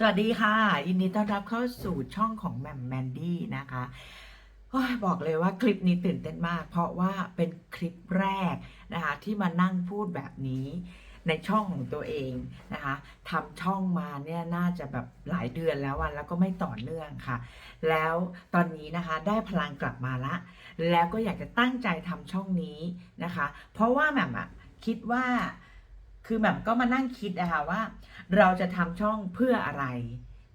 สวัสดีค่ะยินดีต้อนรับเข้าสู่ช่องของแหม่มแมนดี้นะคะอบอกเลยว่าคลิปนี้ตื่นเต้นมาก เพราะว่าเป็นคลิปแรกนะคะที่มานั่งพูดแบบนี้ในช่องของตัวเองนะคะทำช่องมาเนี่ยน่าจะแบบหลายเดือนแล้วอะแล้วก็ไม่ต่อเนื่องค่ะ แล้วตอนนี้นะคะได้พลังกลับมาละ แล้วก็อยากจะตั้งใจทำช่องนี้นะคะ เพราะว่าแหม่มอะคิดว่า คือแบบก็มานั่งคิดนะคะว่า เราจะทำช่องเพื่ออะไร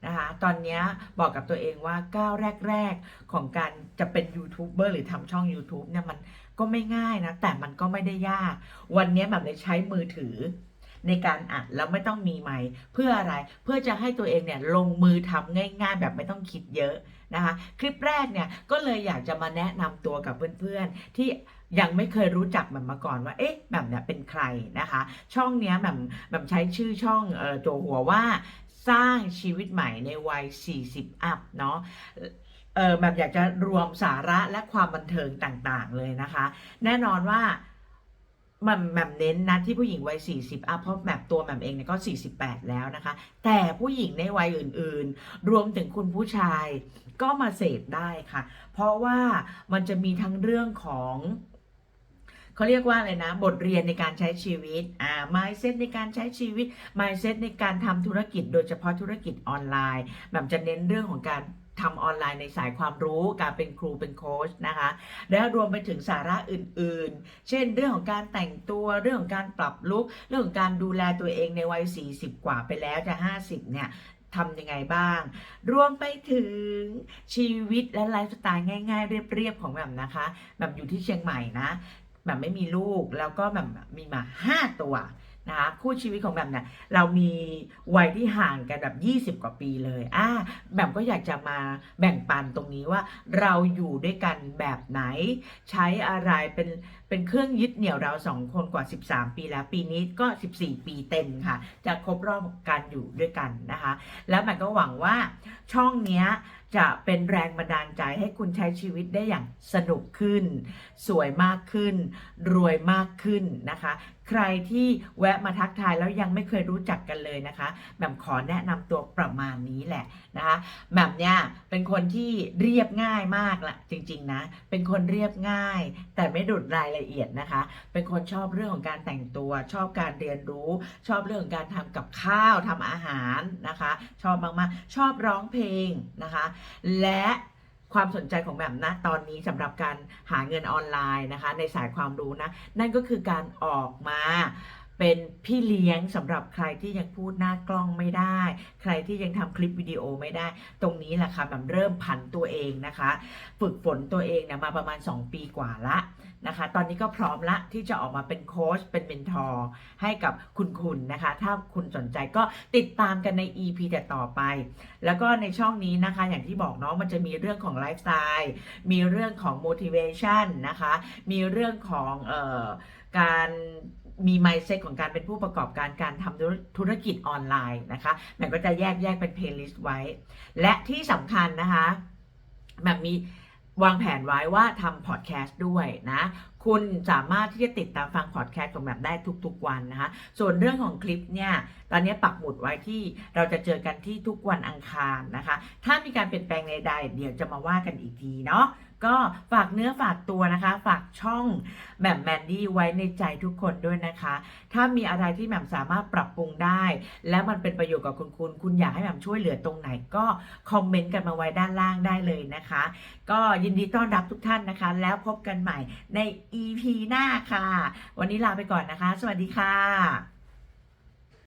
นะคะตอนนี้บอกกับตัวเองว่าก้าวแรก ๆ ของการจะเป็นยูทูบเบอร์หรือทำช่อง YouTube เนี่ยมันก็ไม่ง่ายนะ แต่มันก็ไม่ได้ยาก วันนี้แบบเลยใช้มือถือ ในการอัดแล้วไม่ต้องมีไมค์เพื่ออะไรเพื่อจะให้ตัวเองเนี่ยลงมือทำง่ายๆ แบบไม่ต้องคิดเยอะนะคะคลิปแรกเนี่ยก็เลยอยากจะมาแนะนำตัวกับเพื่อนๆที่ยังไม่เคยรู้จักแบบมาก่อนว่าเอ๊ะแบบเนี่ยเป็นใครนะคะ ช่องเนี้ยแบบแบบใช้ชื่อช่องเอ่อโจหัวว่าสร้างชีวิตใหม่ในวัย 40 อัพเนาะเออแบบอยากจะรวมสาระและความบันเทิงต่างๆเลยนะคะ แน่นอนว่า มันแบบเน้นนะที่ผู้หญิงวัย 40อัพเพราะแบบตัวแบบเองเนี่ยก็ 48 แล้วนะคะ แต่ผู้หญิงในวัยอื่นๆ รวมถึงคุณผู้ชายก็มาเสพได้ค่ะ เพราะว่ามันจะมีทั้งเรื่องของเขาเรียกว่าอะไรนะ บทเรียนในการใช้ชีวิต อ่า mindset ในการใช้ชีวิต mindset ในการทำธุรกิจ โดยเฉพาะธุรกิจออนไลน์แบบจะเน้นเรื่องของการ ทำออนไลน์ในสายความรู้ การเป็นครูเป็นโค้ชนะคะ แล้วรวมไปถึงสาระอื่นๆ เช่นเรื่องของการแต่งตัวเรื่องของการปรับลุคเรื่องของการดูแลตัวเองในวัย 40 กว่าไปแล้วจะ 50 เนี่ยทำยังไงบ้าง รวมไปถึงชีวิตและไลฟ์สไตล์ง่ายๆ เรียบๆ ของแบบนะคะแบบอยู่ที่เชียงใหม่นะแบบไม่มีลูกแล้วก็แบบมีหมาห้าตัว นะคะคู่ชีวิตของแบบเนี่ยเรามีวัยที่ห่างกันแบบ 20 กว่าปีเลยอ่าแบบก็อยากจะมาแบ่งปันตรงนี้ว่าเราอยู่ด้วยกันแบบไหน ใช้อะไรเป็นเป็นเครื่องยึดเหนี่ยวเราสองคนกว่า 13 ปีแล้วปีนี้ก็ 14 ปีเต็มค่ะ จะครบรอบการอยู่ด้วยกันนะคะ แล้วมันก็หวังว่าช่องเนี้ยจะเป็นแรงบันดาลใจให้คุณใช้ชีวิตได้อย่างสนุกขึ้น สวยมากขึ้น รวยมากขึ้นนะคะ ใครที่แวะมาทักทายแล้วยังไม่เคยรู้จักกันเลยนะคะแหม่มขอแนะนำตัวประมาณนี้แหละนะคะแหม่มเนี่ยเป็นคนที่เรียบง่ายมากละจริง ๆ นะ เป็นคนเรียบง่าย แต่ไม่ดุดรายละเอียดนะคะ เป็นคนชอบเรื่องของการแต่งตัว ชอบการเรียนรู้ ชอบเรื่องของการทำกับข้าวทำอาหารนะคะ ชอบมากๆชอบร้องเพลงนะคะ และ ความสนใจของแบบนะตอนนี้สำหรับการหาเงินออนไลน์นะคะ ในสายความรู้นะ นั่นก็คือการออกมา เป็นพี่เลี้ยงสำหรับใครที่ยังพูดหน้ากล้องไม่ได้ ใครที่ยังทำคลิปวิดีโอไม่ได้ ตรงนี้แหละค่ะแบบเริ่มผันตัวเองนะคะ ฝึกฝนตัวเองนี่ยมาประมาณ 2 ปีกว่าละนะคะ ตอนนี้ก็พร้อมละที่จะออกมาเป็นโค้ชเป็นเมนทอร์ให้กับคุณคุณนะคะ ถ้าคุณสนใจก็ติดตามกันใน EP แต่ต่อไป แล้วก็ในช่องนี้นะคะ อย่างที่บอกเนาะมันจะมีเรื่องของไลฟ์สไตล์มีเรื่องของ motivation นะคะ มีเรื่องของออการ มี mindset ของการเป็นผู้ประกอบการการทำธุรกิจออนไลน์นะคะแม่ก็จะแยกแยกเป็น playlist ไว้ และที่สำคัญนะคะแบบมีวางแผนไว้ว่าทำพอดแคสต์ด้วยนะ คุณสามารถที่จะติดตามฟังพอดแคสต์ของแบบได้ทุกๆวันนะคะ ส่วนเรื่องของคลิปเนี่ยตอนนี้ปักหมุดไว้ที่เราจะเจอกันที่ทุกวันอังคารนะคะ ถ้ามีการเปลี่ยนแปลงใดๆเดี๋ยวจะมาว่ากันอีกทีเนาะก็ฝากเนื้อฝากตัวนะคะ ฝากช่องแหม่มแมนดี้ไว้ในใจทุกคนด้วยนะคะ ถ้ามีอะไรที่แหม่มสามารถปรับปรุงได้ และมันเป็นประโยชน์กับคุณคุณ คุณอยากให้แหม่มช่วยเหลือตรงไหนก็คอมเมนต์กันมาไว้ด้านล่างได้เลยนะคะ ก็ยินดีต้อนรับทุกท่านนะคะ แล้วพบกันใหม่ใน EP หน้าค่ะ วันนี้ลาไปก่อนนะคะ สวัสดีค่ะ